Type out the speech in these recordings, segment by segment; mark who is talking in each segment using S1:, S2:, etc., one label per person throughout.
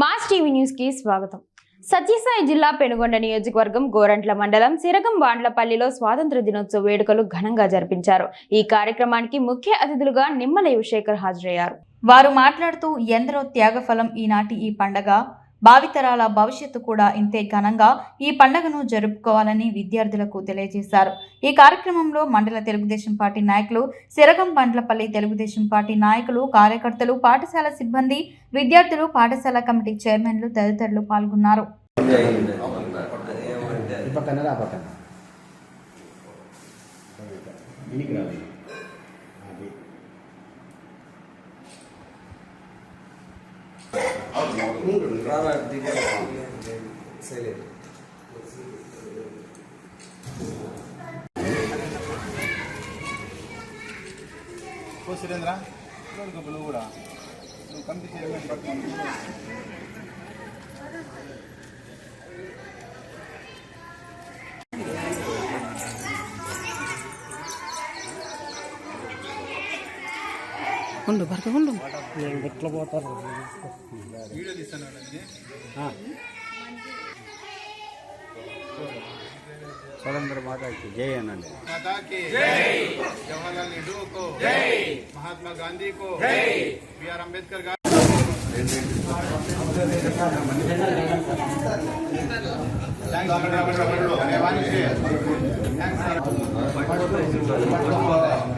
S1: Mass TV న్యూస్కి స్వాగతం. సత్యసాయి జిల్లా పెనుగొండ నియోజకవర్గం గోరంట్ల మండలం సిరగం వాండ్లపల్లిలో స్వాతంత్ర దినోత్సవ వేడుకలు ఘనంగా జరిపించారు. ఈ కార్యక్రమానికి ముఖ్య అతిథులుగా నిమ్మల యువశేఖర్ హాజరయ్యారు.
S2: వారు మాట్లాడుతూ ఎందరో త్యాగఫలం ఈనాటి ఈ పండగ. భావితరాల భవిష్యత్తు కూడా ఇంతే ఘనంగా ఈ పండగను జరుపుకోవాలని విద్యార్థులకు తెలియజేశారు. ఈ కార్యక్రమంలో మండల తెలుగుదేశం పార్టీ నాయకులు సిరగం బండ్లపల్లి తెలుగుదేశం పార్టీ నాయకులు కార్యకర్తలు పాఠశాల సిబ్బంది విద్యార్థులు పాఠశాల కమిటీ చైర్మన్లు తదితరులు పాల్గొన్నారు.
S3: పక్కన రా పక్కన ఇనికి రాదు అది
S4: ఓ సురేంద్ర నువ్వు కూడా నువ్వు కమిటీ చైర్మన్ పట్టుకుని వీడియో తీస్తాను వాళ్ళని.
S3: స్వతంత్ర మాతాకి జై అనండి
S4: माता की जवाहरलाल नेहरू को महात्मा गांधी को बी आर अम्बेडकर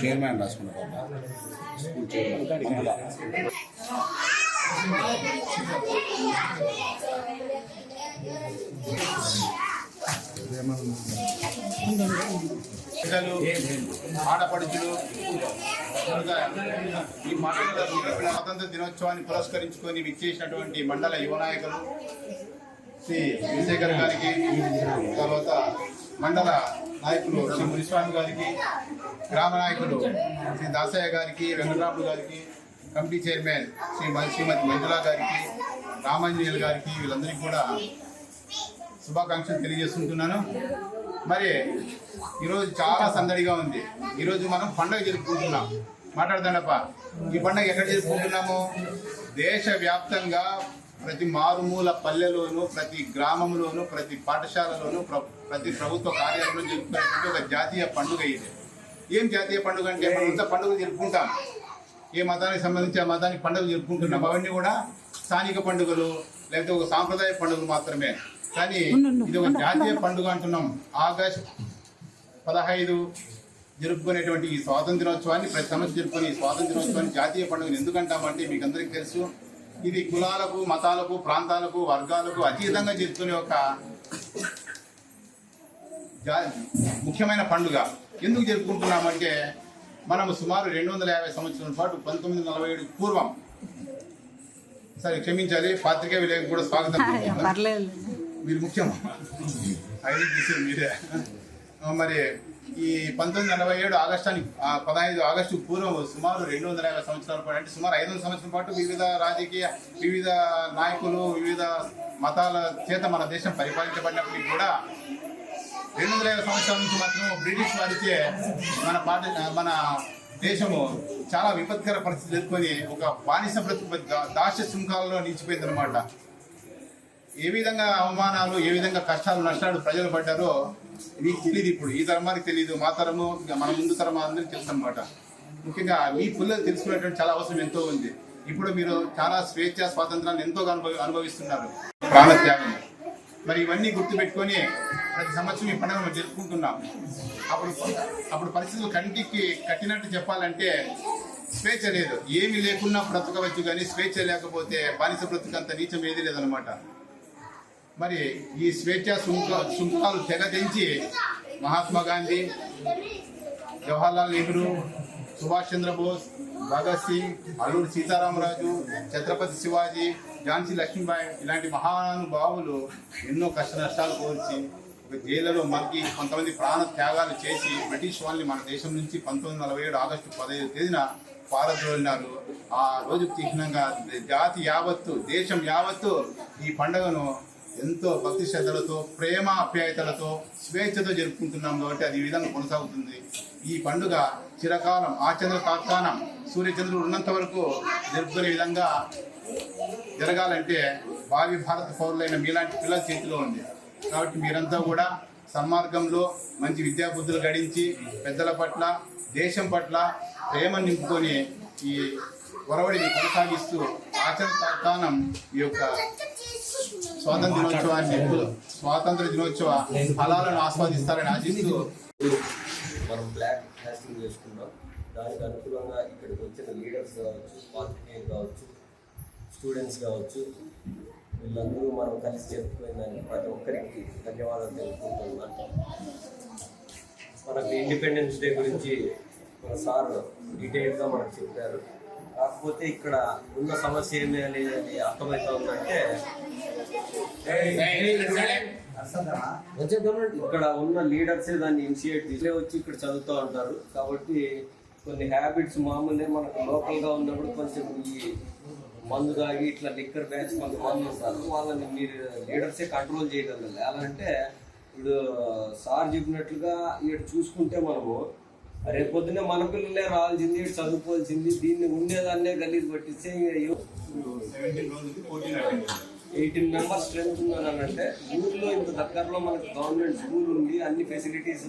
S3: chairman రాసుకున్నారు
S4: పిల్లలు ఆడపడుచులు ఈ మండల స్వాతంత్ర దినోత్సవాన్ని పురస్కరించుకొని విచ్చేసినటువంటి మండల యువ నాయకులు శ్రీ విజయశేఖర్ గారికి తర్వాత మండల నాయకులు శ్రీ మునిస్వామి గారికి గ్రామ నాయకులు శ్రీ దాసయ్య గారికి వెంకటరాములు గారికి కమిటీ చైర్మన్ శ్రీ శ్రీమతి మంజులా గారికి రామాంజనేయులు గారికి వీళ్ళందరికీ కూడా శుభాకాంక్షలు తెలియజేస్తుంటున్నాను మరి ఈరోజు చాలా సందడిగా ఉంది. ఈరోజు మనం పండగ జరుపుకుంటున్నాం. మాట్లాడదానప్ప ఈ పండగ ఎక్కడ జరుపుకుంటున్నాము? దేశవ్యాప్తంగా ప్రతి మారుమూల పల్లెలోను ప్రతి గ్రామంలోను ప్రతి పాఠశాలలోను ప్ర- ప్రతి ప్రభుత్వ కార్యాలయంలో జరుపుకునేటువంటి ఒక జాతీయ పండుగ ఇది. ఏం జాతీయ పండుగ అంటే మనం ఇంత పండుగ జరుపుకుంటాం. ఏ మతానికి సంబంధించి ఆ మతానికి పండుగ జరుపుకుంటున్నాం. అవన్నీ కూడా స్థానిక పండుగలు లేకపోతే ఒక సాంప్రదాయ పండుగలు మాత్రమే. కానీ ఇది ఒక జాతీయ పండుగ అంటున్నాం. ఆగస్ట్ పదహైదు జరుపుకునేటువంటి ఈ స్వాతంత్ర దినోత్సవాన్ని ప్రతి సంవత్సరం జరుపుకునే ఈ స్వాతంత్ర దినోత్సవాన్ని జాతీయ పండుగను ఎందుకంటామంటే మీకు అందరికీ తెలుసు. ఇది కులాలకు మతాలకు ప్రాంతాలకు వర్గాలకు అతీతంగా జరుపుకునే ఒక ముఖ్యమైన పండుగ. ఎందుకు జరుపుకుంటున్నామంటే మనం సుమారు రెండు వందల యాభై సంవత్సరాల పాటు పంతొమ్మిది నలభై ఏడు పూర్వం. సరే క్షమించాలి పాత్రికా విలేకరు కూడా స్వాగతం మీరు ముఖ్యం. ఐదు మీరే. మరి ఈ పంతొమ్మిది నలభై ఏడు ఆగస్టానికి పదహైదు ఆగస్టు పూర్వం సుమారు రెండు వందల యాభై సంవత్సరాల పాటు అంటే సుమారు ఐదు వందల సంవత్సరాల పాటు వివిధ రాజకీయ వివిధ నాయకులు వివిధ మతాల చేత మన దేశం పరిపాలించబడినప్పటికీ కూడా రెండు వందల యాభై సంవత్సరాల నుంచి మాత్రం బ్రిటిష్ వారిచే మన పాట మన దేశము చాలా విపత్కర పరిస్థితులు ఎదుర్కొని ఒక బానిస బ్రతుకు దాస్య శృంఖాలలో నిలిచిపోయిందనమాట ఏ విధంగా అవమానాలు ఏ విధంగా కష్టాలు నష్టాలు ప్రజలు పడ్డారో మీకు తెలియదు ఇప్పుడు. ఈ తరమానికి తెలియదు మా తరము మన ముందు తరం అందరికీ తెలుసు అనమాట ముఖ్యంగా మీ పిల్లలు తెలుసుకునేటువంటి చాలా అవసరం ఎంతో ఉంది. ఇప్పుడు మీరు చాలా స్వేచ్ఛ స్వాతంత్రాన్ని ఎంతో అనుభవి అనుభవిస్తున్నారు. ప్రాణత్యాగం మరి ఇవన్నీ గుర్తుపెట్టుకొని ప్రతి సంవత్సరం ఈ పండుగ మనం జరుపుకుంటున్నాం. అప్పుడు అప్పుడు పరిస్థితులు కంటికి కట్టినట్టు చెప్పాలంటే స్వేచ్ఛ లేదు. ఏమీ లేకున్నా బ్రతకవచ్చు కానీ స్వేచ్ఛ లేకపోతే బానిస బ్రతుకంత నీచం ఏది లేదనమాట మరి ఈ స్వేచ్ఛ సుంక సుంకాలు తెగ తెంచి మహాత్మా గాంధీ జవహర్లాల్ నెహ్రూ సుభాష్ చంద్రబోస్ భగత్ సింగ్ అల్లూరి సీతారామరాజు ఛత్రపతి శివాజీ ఝాన్సీ లక్ష్మీబాయి ఇలాంటి మహానుభావులు ఎన్నో కష్ట నష్టాలు కోర్చి ఒక జైలులో మనకి కొంతమంది ప్రాణ త్యాగాలు చేసి బ్రిటిష్ వాళ్ళని మన దేశం నుంచి పంతొమ్మిది నలభై ఏడు ఆగస్టు పదహైదు తేదీన పారద్రోలినారు. ఆ రోజు చిహ్నంగా జాతి యావత్తు దేశం యావత్తు ఈ పండుగను ఎంతో భక్తి శ్రద్ధలతో ప్రేమ ఆప్యాయతలతో స్వేచ్ఛతో జరుపుకుంటున్నాం కాబట్టి అది ఈ విధంగా కొనసాగుతుంది. ఈ పండుగ చిరకాలం ఆచంద్ర తాత్కాలం సూర్యచంద్రుడు ఉన్నంత వరకు జరుపుకునే విధంగా జరగాలంటే భావి భారత పౌరులైన మీలాంటి పిల్లల చేతిలో ఉంది. కాబట్టి మీరంతా కూడా సన్మార్గంలో మంచి విద్యాబుద్ధులు గడించి పెద్దల పట్ల దేశం పట్ల ప్రేమ నింపుకొని ఈ ఒరవడిని కొనసాగిస్తూ ఆచరణ తాత్కాలం ఈ యొక్క స్వాతంత్ర దినోత్సవాన్ని స్వాతంత్ర దినోత్సవ ఫలాలను ఆస్వాదిస్తారని ఆశిస్తూ
S5: మనం బ్లాక్ కాస్టింగ్ చేసుకున్నాం దానికి అనుకూలంగా ఇక్కడికి వచ్చిన లీడర్స్ కావచ్చు పాత్రికేయులు కావచ్చు స్టూడెంట్స్ కావచ్చు వీళ్ళందరూ మనం కలిసి చెప్పుకునే దానికి ప్రతి ఒక్కరికి ధన్యవాదాలు తెలుపుకుంటున్నాం. మనకు ఇండిపెండెన్స్ డే గురించి మన సార్ డీటెయిల్గా మనకు చెప్పారు. కాకపోతే ఇక్కడ ఉన్న సమస్య ఏమి అనేది అర్థమవుతుందంటే ఇక్కడ ఉన్న లీడర్సే దాన్ని ఇనిషియేట్ తీసే వచ్చి ఇక్కడ చదువుతూ ఉంటారు. కాబట్టి కొన్ని హ్యాబిట్స్ మామూలుగా మనకు లోకల్గా ఉన్నప్పుడు కొంచెం ఈ మందు తాగి ఇట్లా లిక్కర్ బ్యాచ్ కొంతమంది ఉంటారు. వాళ్ళని మీరు లీడర్సే కంట్రోల్ చేయగలరు ఎలా అంటే ఇప్పుడు సార్ చెప్పినట్లుగా ఇక్కడ చూసుకుంటే మనము రేపు పొద్దున్నే మన పిల్లలే రావాల్సింది చదువుకోవాల్సింది దీన్ని ఉండేదాన్నే గలీజ్ పట్టిస్తే ఎయిటీన్ మెంబర్స్ స్ట్రెంత్ ఉన్నానంటే ఊర్లో ఇంత దగ్గరలో మనకి గవర్నమెంట్ స్కూల్ ఉంది అన్ని ఫెసిలిటీస్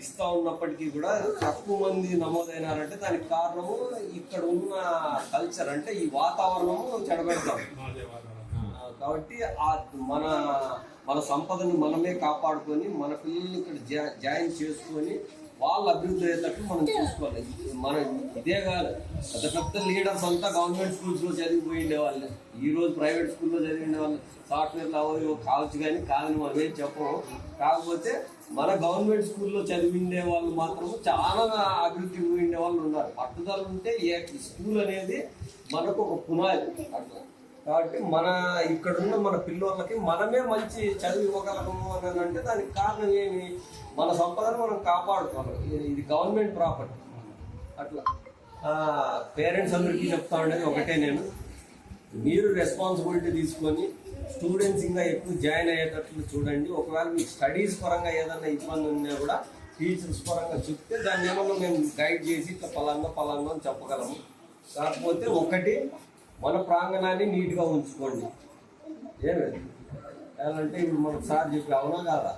S5: ఇస్తా ఉన్నప్పటికీ కూడా తక్కువ మంది నమోదైనారంటే దానికి కారణము ఇక్కడ ఉన్న కల్చర్ అంటే ఈ వాతావరణము చెడబెడతాం. కాబట్టి ఆ మన మన సంపదను మనమే కాపాడుకొని మన పిల్లల్ని ఇక్కడ జా- జాయిన్ చేసుకొని వాళ్ళ అభివృద్ధి అయ్యేటట్టు మనం చూసుకోవాలి. మన ఇదే కాదు. పెద్ద పెద్ద లీడర్స్ అంతా గవర్నమెంట్ స్కూల్స్లో చదివిపోయి ఉండేవాళ్ళు. వాళ్ళే ఈ రోజు ప్రైవేట్ స్కూల్లో చదివిండే వాళ్ళు సాఫ్ట్వేర్ అవో కావచ్చు కానీ కాదని మనం ఏం చెప్పము. కాకపోతే మన గవర్నమెంట్ స్కూల్లో చదివిండే వాళ్ళు మాత్రం చాలా అభివృద్ధి పోయిండే వాళ్ళు ఉన్నారు. పట్టుదల ఉంటే ఏ స్కూల్ అనేది మనకు ఒక పునాది. అట్లా కాబట్టి మన ఇక్కడున్న మన పిల్లోళ్ళకి మనమే మంచి చదువు ఇవ్వగలము అని అంటే దానికి కారణం ఏమి? మన సంపదను మనం కాపాడుకోవాలి. ఇది- గవర్నమెంట్ ప్రాపర్టీ అట్లా. పేరెంట్స్ అందరికీ చెప్తా ఉండేది ఒకటే నేను. మీరు రెస్పాన్సిబిలిటీ తీసుకొని స్టూడెంట్స్ ఇంకా ఎక్కువ జాయిన్ అయ్యేటట్లు చూడండి. ఒకవేళ మీకు స్టడీస్ పరంగా ఏదైనా ఇబ్బంది ఉన్నా కూడా టీచర్స్ పరంగా చెప్తే దాన్ని ఏమన్నా మేము గైడ్ చేసి ఇట్లా పలానా పలానా అని చెప్పగలము. కాకపోతే ఒకటి మన ప్రాంగణాన్ని నీట్గా ఉంచుకోండి. ఏమి? అంటే ఇప్పుడు మనకు సార్ చెప్పి అవునా కాదా?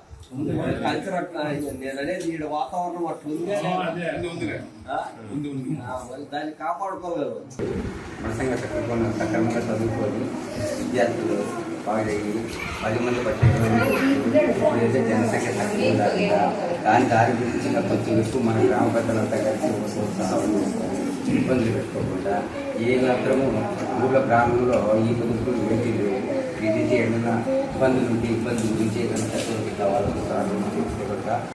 S5: కల్చర్ అట్లా నేను అనేది ఈడ వాతావరణం అట్లా ఉంది. మరి దాన్ని కాపాడుకోగలరు.
S6: మనసంగా చక్కగా సక్రమంగా చదువుకొని విద్యార్థులు బాగయ్యి పది మంది పట్టేటువంటి జనసంఖ్య తక్కువ ఉండాలి దాని దారి గురించి ఇంకా కొంచెం ఎక్కువ మన గ్రామ పెద్దలంతా కలిసి ఒక చేసుకొని ఇబ్బందులు పెట్టుకోకుండా ఏ మాత్రము ఊళ్ళో గ్రామంలో ఈ బతుకులు ఏంటి ఇది చేయడం ఇబ్బందులు ఉంటే ఇబ్బందులు గురించి ఏదైనా చక్కగా కావాలనుకుంటారు